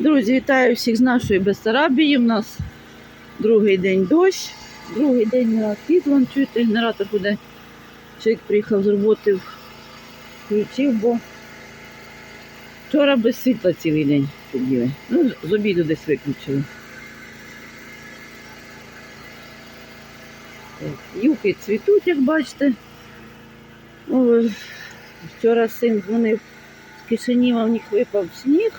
Друзі, вітаю всіх з нашої Бессарабії. У нас другий день дощ, другий день на світлом. Чуєте, генератор буде. Чоловік приїхав з роботи, включив, бо вчора без світла цілий день сиділи. Ну, з обіду десь виключили. Юки цвітуть, як бачите. О, вчора син дзвонив з Кишиніва, в них випав сніг.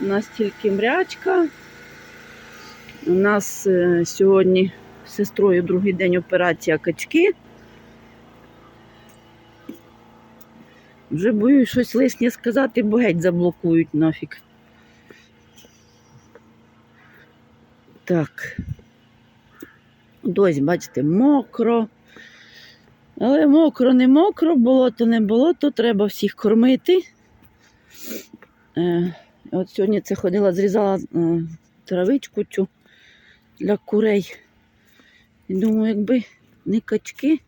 У нас тільки мрячка. У нас е, сьогодні з сестрою другий день операція качки. Вже боюсь щось лишнє сказати, бо геть заблокують нафіг. Так. Дось, бачите, мокро. Але мокро, не мокро, болото не болото, треба всіх кормити. От сьогодні це ходила, зрізала е, травичку цю для курей. І думаю, якби не качки,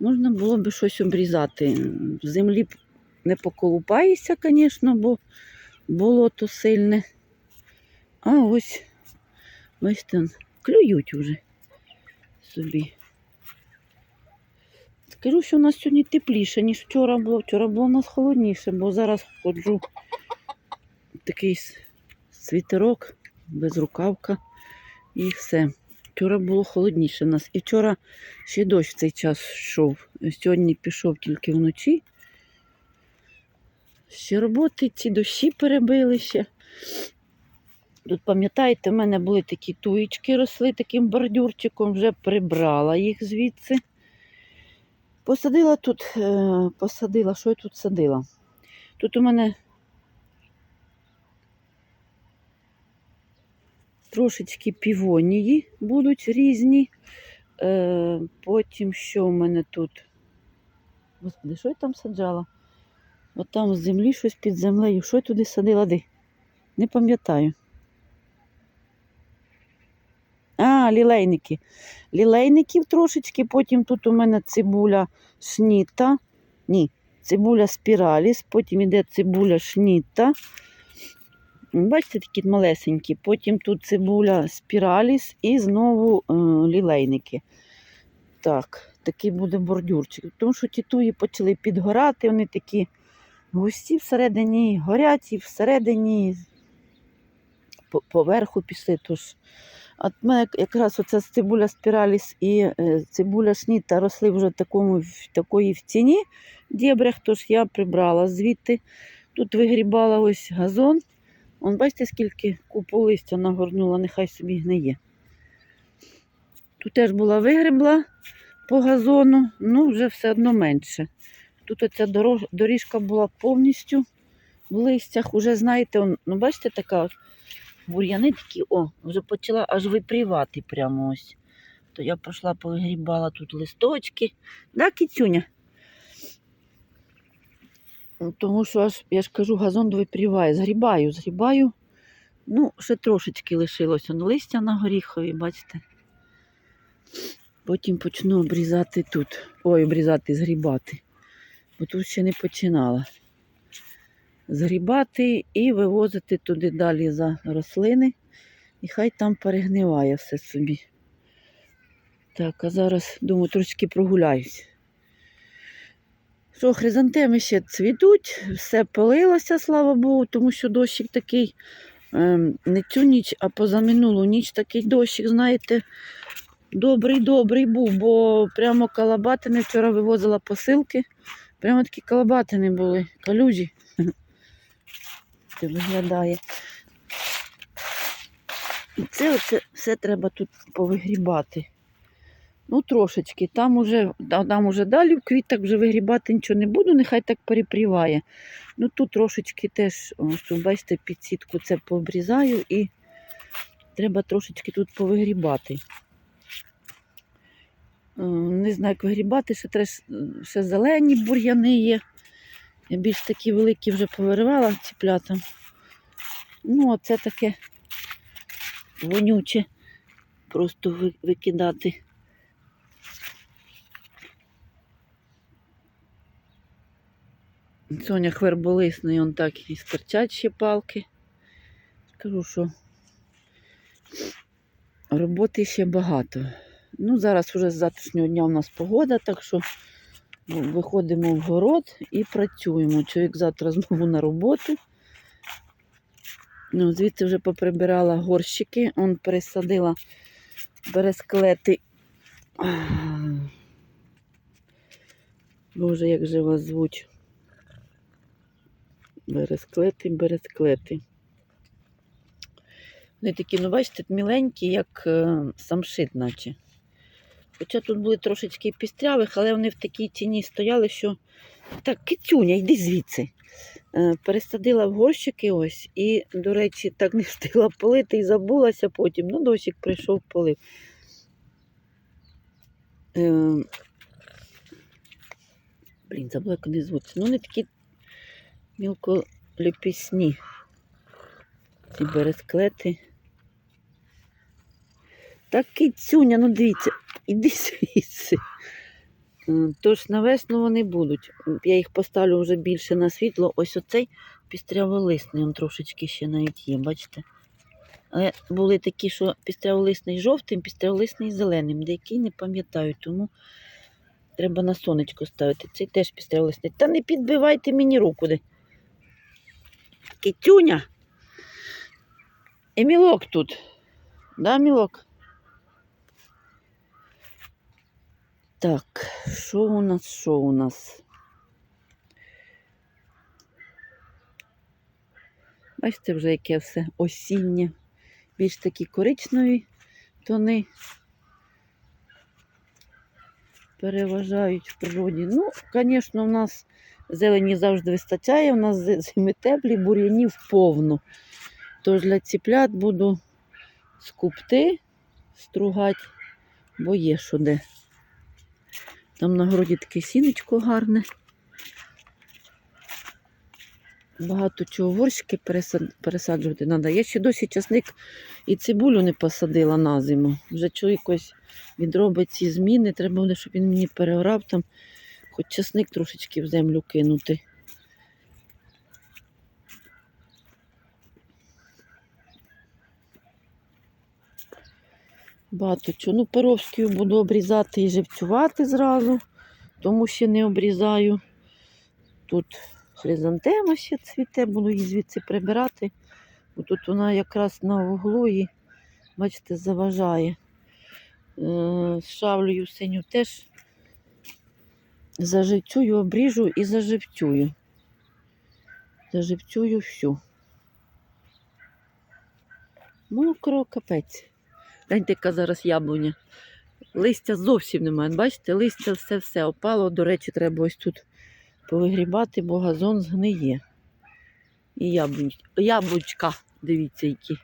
можна було б щось обрізати. В землі не поколупаєшся, звісно, бо болото сильне. А ось, бачите, клюють уже собі. Скажу, що у нас сьогодні тепліше, ніж вчора було. Вчора було у нас холодніше, бо зараз ходжу такий світерок, безрукавка і все. Вчора було холодніше в нас. І вчора ще дощ в цей час йшов. Сьогодні пішов тільки вночі. Ще роботи, ці дощі перебили ще. Тут, пам'ятаєте, в мене були такі туєчки, росли таким бордюрчиком, вже прибрала їх звідси. Посадила тут, е, посадила, що я тут садила? Тут у мене трошечки півонії будуть різні. Е, потім що в мене тут? Господи, що я там саджала? От там з землі щось під землею. Що я туди садила? Де? Не пам'ятаю. А, лілейники. Лілейників трошечки, потім тут у мене цибуля шніта. Ні, цибуля спіраліс, потім іде цибуля шніта. Бачите, такі малесенькі. Потім тут цибуля спіраліс і знову е, лілейники. Так, такий буде бордюрчик. Тому що ті туї почали підгорати, вони такі густі всередині горять всередині поверху пішли. Тож. От мене якраз оця цибуля спіраліс і е, цибуля шніта росли вже в такому, в такої в ціні дєбрях, тож я прибрала звідти. Тут вигрібала ось газон. Он бачите, скільки купу листя нагорнула, нехай собі гниє. Тут теж була вигребла по газону, ну вже все одно менше. Тут оця доріжка була повністю в листях. Уже знаєте, он, ну бачите, така бур'яни такі, о, вже почала аж випрівати прямо ось. То я пройшла, повигрібала тут листочки. Да, кицюня? Тому що аж, я ж кажу, газон випріває. Згрібаю, згрібаю. Ну, ще трошечки лишилось он листя на горіхові, бачите. Потім почну обрізати тут. Ой, обрізати, згрібати. Бо тут ще не починала. Згрібати і вивозити туди далі за рослини. І хай там перегниває все собі. Так, а зараз, думаю, трошки прогуляюсь. Що, хризантеми ще цвітуть, все полилося, слава Богу, тому що дощик такий ем, не цю ніч, а позаминулу ніч такий дощик, знаєте, добрий-добрий був, бо прямо калабатини вчора вивозила посилки. Прямо такі калабатини були, калюжі. Це виглядає. І це все треба тут повигрібати. Ну, трошечки. Там уже, там уже далі в квітах вже вигрібати нічого не буду, нехай так перепріває. Ну тут трошечки теж, ось, бачите, під сітку це пообрізаю і треба трошечки тут повигрібати. Е, Не знаю, як вигрібати, ще, треба, ще зелені бур'яни є. Я більш такі великі вже повиривала ціплята. Ну, оце таке вонюче. Просто викидати. Соня хверболисний, он так і скорчать ще палки. кажу, що роботи ще багато. Ну, зараз вже з завтрашнього дня у нас погода, так що виходимо в город і працюємо. Чоловік завтра знову на роботу. Ну, звідси вже поприбирала горщики, он пересадила бересклети. Боже, як же вас звуть? Бересклети, бересклети. Вони такі, ну бачите, міленькі, як е, самшит, наче. Хоча тут були трошечки пістрявих, але вони в такій тіні стояли, що. Так, кицюня, йди звідси. Е, пересадила в горщики ось. І, до речі, так не встигла полити і забулася потім. Ну, дощик прийшов, полив. Е, блін, забула, як вони звуться. Ну, вони такі мілколіпісні. Ці бересклети. Так, кицюня, ну дивіться, іди звідси. Тож на весну вони будуть. Я їх поставлю вже більше на світло. Ось оцей пістряволисний, він трошечки ще навіть є, бачите? Але були такі, що пістряволисний жовтим, пістряволисний зеленим, деякий не пам'ятаю, тому треба на сонечко ставити. Цей теж пістряволисний. Та не підбивайте мені руку. Де. Китюня. І мілок тут. Да, мілок? Так, що у нас, що у нас? Бачите, вже яке все осіннє. Більш такі коричневі тони переважають в природі. Ну, звісно, у нас зелені завжди вистачає, у нас зими теплі, бур'янів повно. Тож для ціплят буду скупти, стругати, бо є що де. Там на городі таке сінечко гарне. Багато чого горщики пересаджувати треба. Я ще досі часник і цибулю не посадила на зиму. Вже чоловік ось відробить ці зміни. Треба буде, щоб він мені переорав там, хоч часник трошечки в землю кинути. Багато чого. Ну, перовською буду обрізати і живцювати зразу, тому ще не обрізаю. Тут хризантема ще цвіте, буду її звідси прибирати. Бо тут вона якраз на углу і, бачите, заважає. Е, Шавлею синю теж заживцюю, обріжу і заживцюю. Заживцюю всю. Мокро капець. Гляньте, яка зараз яблуня. Листя зовсім немає. Бачите, листя все-все опало. До речі, треба ось тут повигрібати, бо газон згниє. І яблунь... яблучка, дивіться, які.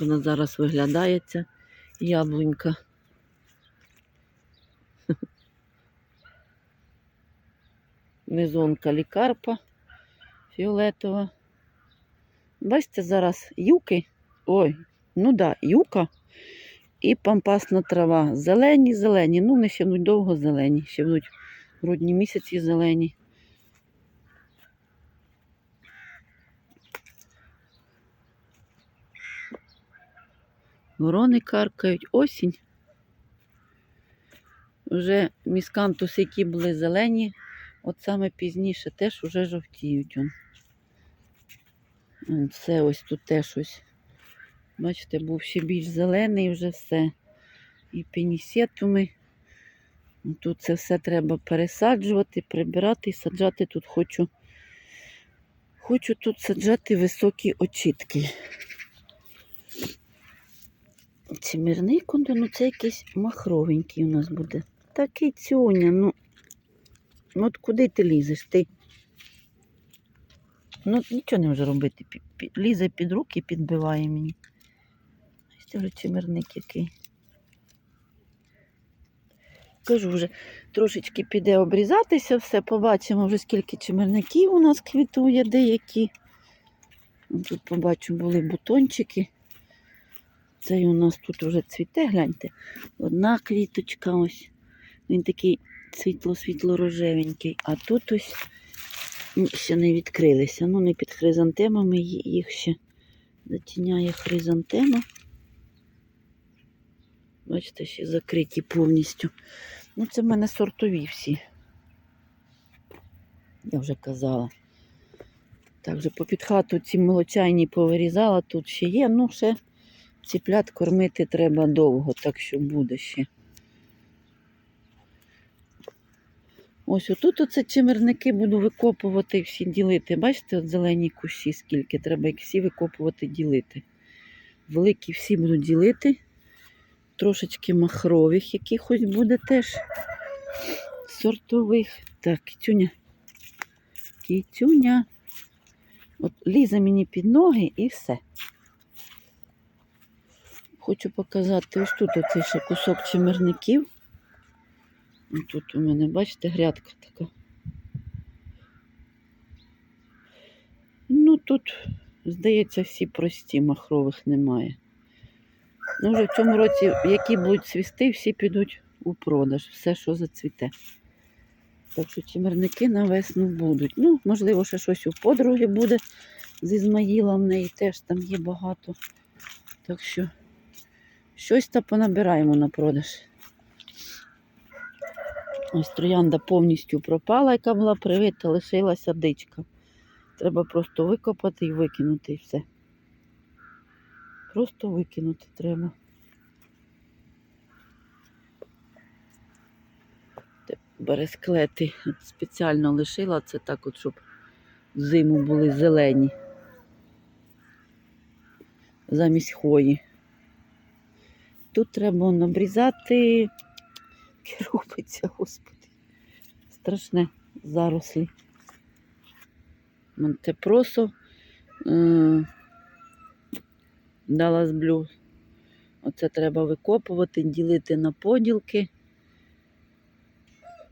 Вона зараз виглядає ця яблунька. Мезонка лікарпа фіолетова. Бачите, зараз юки. Ой, ну да, юка і пампасна трава. Зелені, зелені. Ну, вони ще будуть довго зелені, ще будуть грудні місяці зелені. Ворони каркають, осінь. Вже міскантуси, які були зелені, от саме пізніше теж вже жовтіють. Он. Це ось тут теж ось. Бачите, був ще більш зелений вже все. І пенісетуми. Тут це все треба пересаджувати, прибирати і саджати тут хочу. Хочу тут саджати високі очітки. Цімірник, он, ну це якийсь махровенький у нас буде. Такий цюня, ну. Ну от куди ти лізеш? Ти? Ну, нічого не може робити. Лізе під руки і підбиває мені. Ось вже чимерник який. Кажу вже, трошечки піде обрізатися все, побачимо вже скільки чимерників у нас квітує деякі. Тут побачу, були бутончики. Цей у нас тут вже цвіте, гляньте. Одна квіточка ось. Він такий світло-світло-рожевенький. А тут ось Ще не відкрилися. Ну, не під хризантемами, їх ще затіняє хризантема. Бачите, ще закриті повністю. Ну, це в мене сортові всі. Я вже казала. Так же попід хату ці молочайні повирізала, тут ще є. Ну, ще ціплят кормити треба довго, так що буде ще. Ось отут оце чимерники буду викопувати і всі ділити. Бачите, от зелені кущі скільки, треба їх всі викопувати, ділити. Великі всі буду ділити. Трошечки махрових якихось буде теж сортових. Так, кітюня. Кітюня. От лізе мені під ноги і все. Хочу показати ось тут оцей ще кусок чимерників. Ось Тут у мене, бачите, грядка така. Ну тут, здається, всі прості, махрових немає. Ну, вже в цьому році, які будуть цвісти, всі підуть у продаж, все, що зацвіте. Так що чимерники на весну будуть. Ну, можливо, ще щось у подруги буде з Ізмаїлом, в неї теж там є багато. Так що щось та понабираємо на продаж. Ось троянда повністю пропала, яка була привита, лишилася дичка. Треба просто викопати і викинути і все. Просто викинути треба. Бересклети от спеціально лишила, це так от, щоб зиму були зелені. Замість хвої. Тут треба он, обрізати. Яке робиться, господи. Страшне зарослі. Монтепросо. Е- Далас Блю. Оце треба викопувати, ділити на поділки.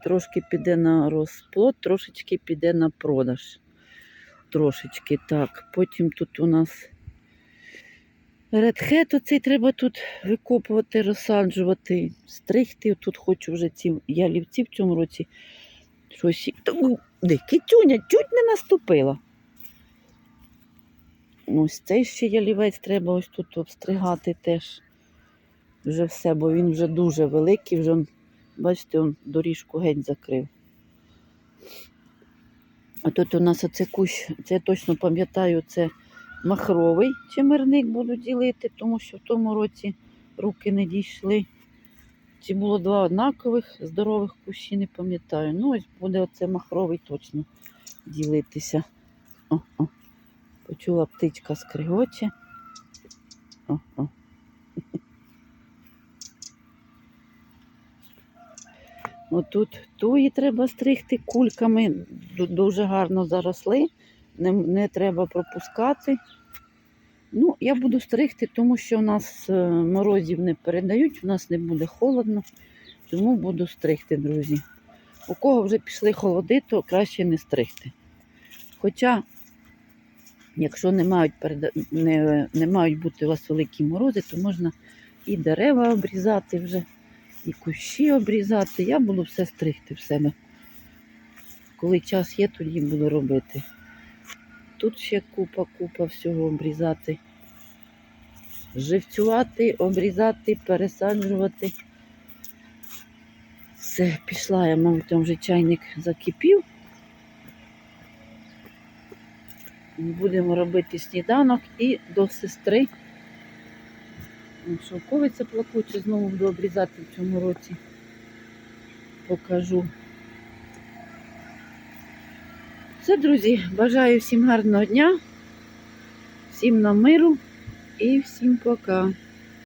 Трошки піде на розплод, трошечки піде на продаж. Трошечки так. Потім тут у нас редхет, оцей треба тут викопувати, розсаджувати, стригти. Тут хочу вже ці ялівці в цьому році. Щось. китюня чуть не наступила. Ось цей ще ялівець треба ось тут обстригати теж. Вже все, бо він вже дуже великий, вже, бачите, он доріжку геть закрив. А тут у нас оце кущ, це я точно пам'ятаю, це махровий чимерник буду ділити, тому що в тому році руки не дійшли. Чи було два однакових здорових кущі, не пам'ятаю. Ну, ось буде оце махровий точно ділитися. О, о. Почула птичка скригоче. О, о. Отут туї треба стригти кульками, дуже гарно заросли, не, не треба пропускати. Ну, я буду стригти, тому що у нас е, морозів не передають, у нас не буде холодно, тому буду стригти, друзі. У кого вже пішли холоди, то краще не стригти. Хоча, якщо не мають, переда... не, не мають бути у вас великі морози, то можна і дерева обрізати вже, і кущі обрізати. Я буду все стригти в себе. Коли час є, тоді буду робити. Тут ще купа, купа всього обрізати. Живцювати, обрізати, пересаджувати. Все, пішла я, мабуть, вже чайник закипів. Будемо робити сніданок і до сестри. Шовковиця плакуча, знову буду обрізати в цьому році. Покажу. Все, друзі, бажаю всім гарного дня, всім на миру і всім пока.